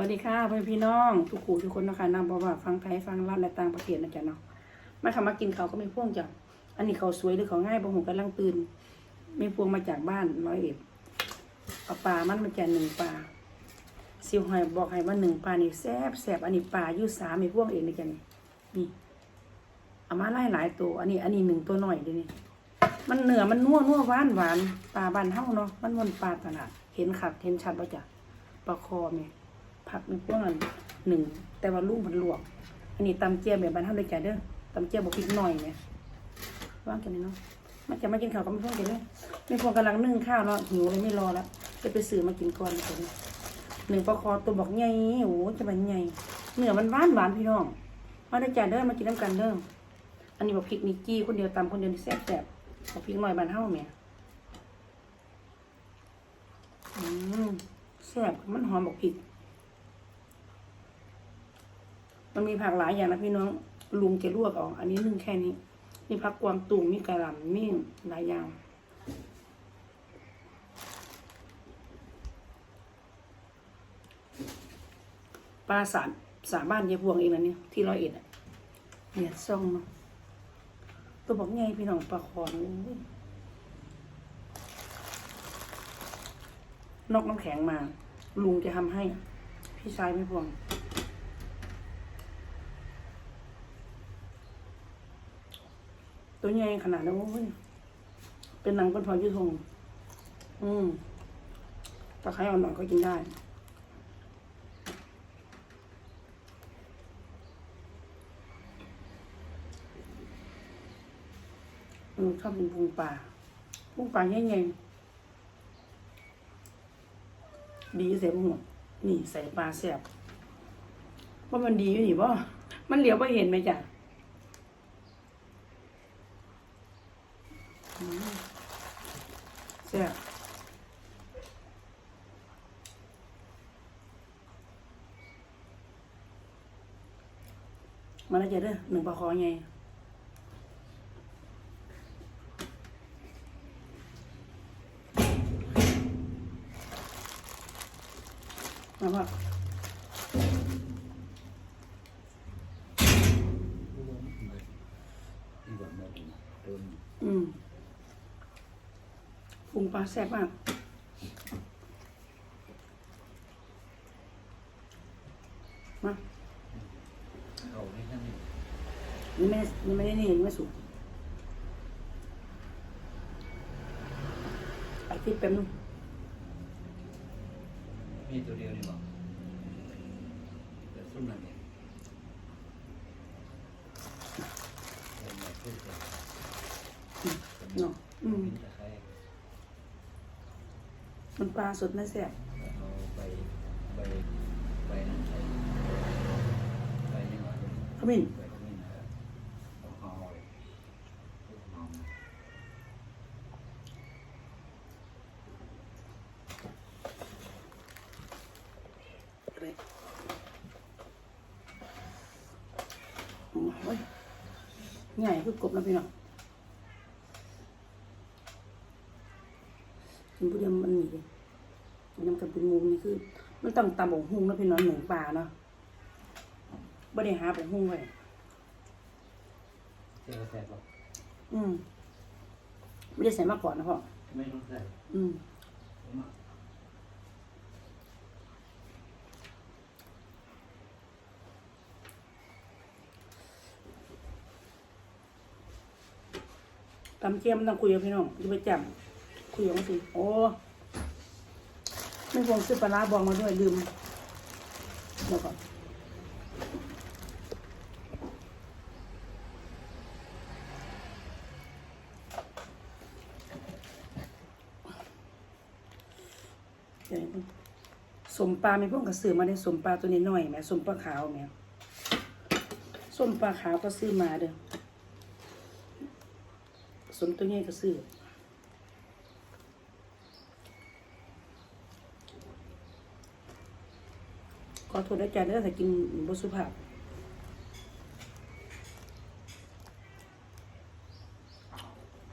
วัสดีค่ะเพื่อนพี่น้องทุกคู่ทุกคนนะคะนำบอกว่าฟังไทยฟังลาวและต่างประเทศนะจ๊ะเนาะมาคำมากินเขาก็ไม่พ่วงจ้ะอันนี้เขาสวยหรือเขาง่ายบางหูกำลังตื่นไม่พวงมาจากบ้านร้อยเอ็ดเอาปลามันมาแจกหนึ่งปลาซิวหอยบอกให้ว่าหนึ่งปลานี่แซบแซบอันนี้ปลาอยู่สามไม่พ่วงเองนะจ๊ะนี่นี่เอามาไล่หลายตัว อันนี้ อันนี้หนึ่งตัวหน่อยดียวนี่มันเหนือมันนัวนัวหวานหวานปลาบานเท่าเนาะมันมันปลาตลาดเห็นขัดเห็นชัดป่ะจ๊ะปลาคอเนี่ย ผักในพวกนั้นหนึ่ง แต่ว่าลูกมันลวก อันนี้ตำเจียวแบบบ้านเฮาเลยจ้ะเด้อตำเจียวบอกพริกหน่อยเนี่ยว่างกันเลยเนาะมันจะมากินข้าวกับไม่พวกกันเลยไม่พวกกำลังนึ่งข้าวเนาะหิวเลยไม่รอแล้วจะไปซื้อมากินก่อนคนหนึ่งปลาคอตัวบอกใหญ่โอ้โหจะมันใหญ่เนื้อมันหวานหวานพี่น้องมาได้จ้ะเด้อมากินน้ำกันเด้ออันนี้บอกพริกนิกกี้คนเดียวตำคนเดียวนี่แซ่บแซ่บบอกพริกหน่อยบานเฮาแม่อืมแซ่บมันหอมบอกพริก มันมีผักหลายอย่างนะพี่น้องลุงจะลวกเออก อันนี้นึ่งแค่นี้มีผักกวางตุ้งมีกระหล่ำมีหลายอย่างปลาสารสามบ้านยายพวงเองนะเนี่ยที่ร้อยเอ็ดอะเนี่ยซ่องมาตัวบอกไงพี่น้องปลาคอนอุ้ยนอกน้ำแข็งมา ลุงจะทำให้ พี่ชายไม่พวง ตัวใหญ่ขนาดนั้นโอ้ยเป็นหนังก้นพอยืดทงอืมตะไคร้อ่อนๆก็กินได้อืมชอบกินพุงปลาพุงปลาใหญ่ๆดีเสียบุ้งนี่ใส่ปลาแซ่บว่ามันดีอยู่นี่บ่มันเหลียวไปเห็นไหมจ้ะ แซ่บมาแล้วจะเด้อหนึ่งปลาคอไงมาว่าอืมปรุงปลา แซ่บมากมาเอาไม่ใช่นี่ไม่นี่ไม่ได้นี่ยังไม่สุกไอ้ที่เป็นงมีตัวเดียวนี่บอกแต่ซุ่มนั่นเองเอามาพูดกัน เนาะอืม ตะไคร้ มันปลาสดน่าแซ่บเอาใบใบใบนั้นใส่ใบนี่หน่อยขมิ้นใบขมิ้นนะครับเอาหอมหอมเลยโอ้ยใหญ่คือกบแล้วพี่น้อง กินผู้เดียวมันหนีเลยมันยังกับเป็นมุมนี่คือ มันต้องตำบกหุ่งแล้วพี่น้องหนึ่งปลาเนาะไม่ได้หาบกหุ่งไว้เจ้าแซ่บบอกอืมไม่ได้ใส่มาก่อนนะพ่อไม่ต้องใส่อืมผมอะตำเจียมมันต้องคุยกับพี่น้องอย่าไปจับ คุยกับมันสิโอ้ไม่พวงซื้อปลาบองมาด้วยลืมเดี๋ยวก่อนสมปลาไม่พวกกระสือมาได้สมปลาตัวนี้หน่อยไหมสมปลาขาวไหมสมปลาขาวก็ซื้อมาเด้อสมตัวใหญ่ก็ซื้อ อโทษอาจารย์เด้อถ้ากินบสุภาพ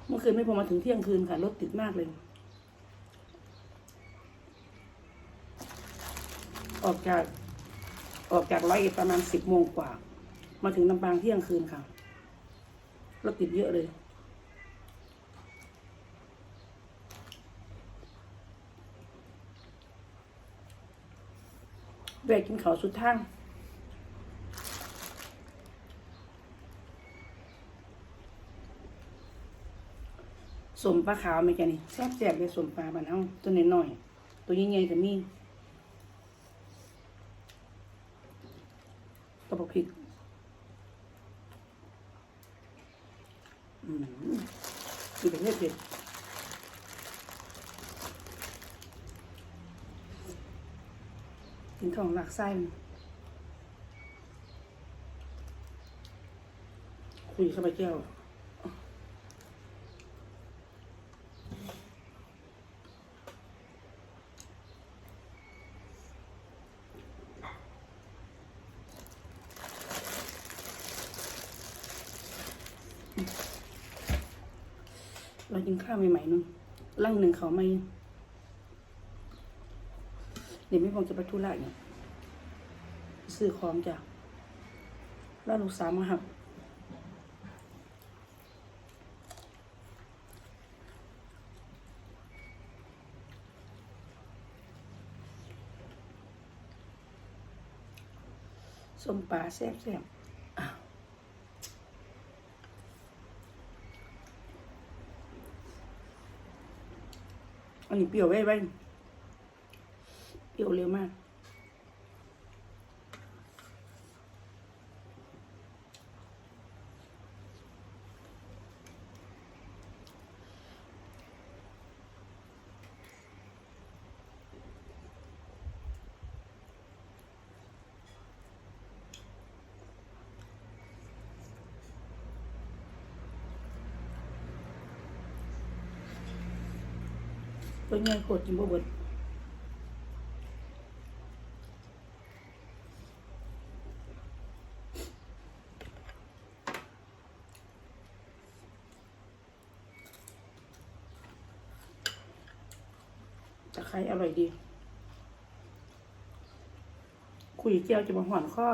เมื่อคืนไม่พอมาถึงเที่ยงคืนค่ะรถติดมากเลย ออกจากออกจากร้อยเอ็ดประมาณสิบโมงกว่า มาถึงลำปางเที่ยงคืนค่ะรถติดเยอะเลย แวกินขาวสุดทางสมปลาขาวไหมแกนี่แซ่บแซ่บเลยสมปลาบ้านเฮาตัวน้อยๆตัวใหญ่ๆก็มีตะบกพริกอืมมีแต่เผ็ดเผ็ด กินของหลักไส้มันคุยเข้าไปแก้วเรากินข้าวใหม่ๆนึงร่างหนึ่งเขาไม่ เดี๋ยวไม่พงจะไปทุระเนี่ยซื้อของจ้ะแล้วลูกสาวมาหับส้มปลาแซ่บๆอะอันนี้เปรี้ยวไว้ไว้เปรี้ยวเร็วมาก ตัวใหญ่โคตรจิมบ่เบิดตะไคร้อร่อยดี คุยเจียวจะมาหอนข้อ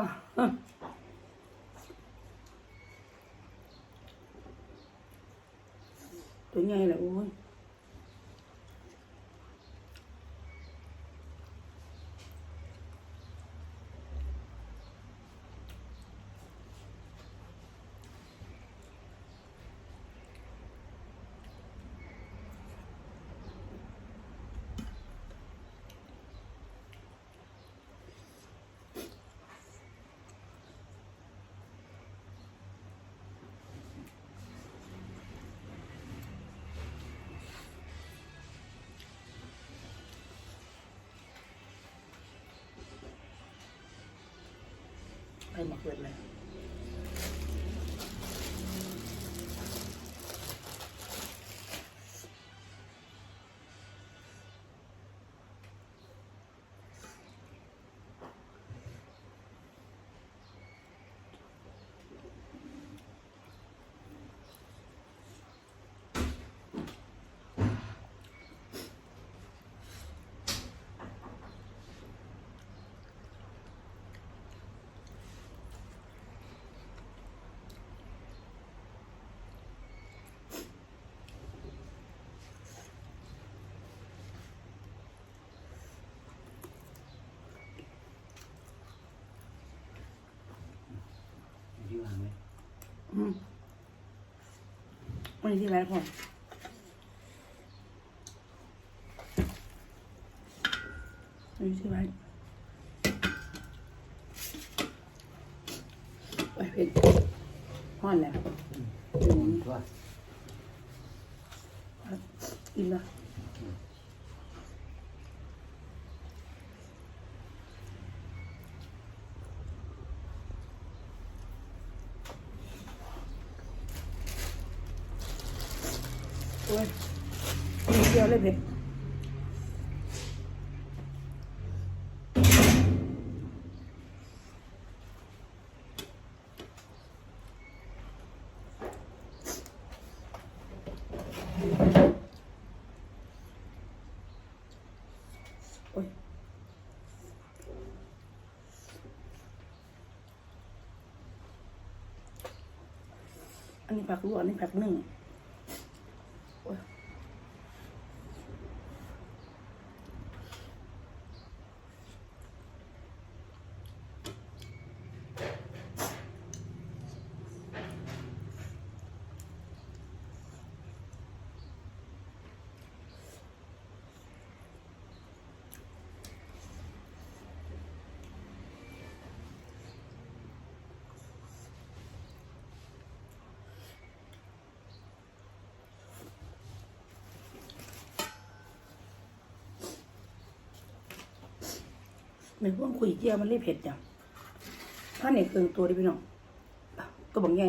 ตัวใหญ่แหละโอ้ย ไปหมางไว้อืมวันนี้ที่ไรผมวันนี้ที่ไรโอ้ยเผ็ดห่อนแล้วอืมทั่วกินละ อ้ยเดียวเลยเผ็ดอันนี้ผักลวกอันนี้ผักหนึ่ง ไม่พ่วงคุยเจียวมันรีบเผ็ดจังถ้าเนี่ยเคืองตัวดิพี่น้องก็บอกไง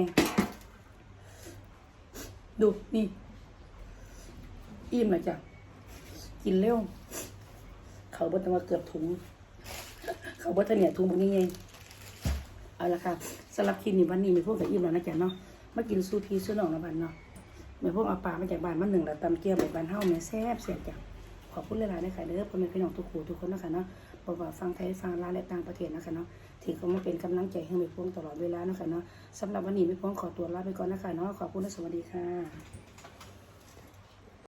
ดูนี่ อิ่มนะจ๊ะกินเร็ว เขาบดตั้มาเกือบถุง เขาบดตั้งเนี่ยถุงบอกนี่ไงเอาละค่ะสำหรับคลิปนี้วันนี้ม่พวกกับอิ่มแล้วนะจ๊ะเนาะมากินซูพีซูนองนะบ้านเนาะไม่พวกเอาปลามาจากบ้านมาหนึ่งแล้วตำเกี๊ยวไปบ้านเฮ้าแม่แซ่บเสียจ้ะขอบคุณหลายๆนะคะเด้อพ่อแม่พี่น้องทุกคู่ทุกคนนะคะเนาะ บอกว่าฟังไทยฟังลาวและต่างประเทศนะคะเนาะที่เขามาเป็นกำลังใจให้ไม่พวงตลอดเวลานะคะเนาะสำหรับวันนี้ไม่พวงขอตัวลาไปก่อนนะคะเนาะขอบคุณและสวัสดีค่ะ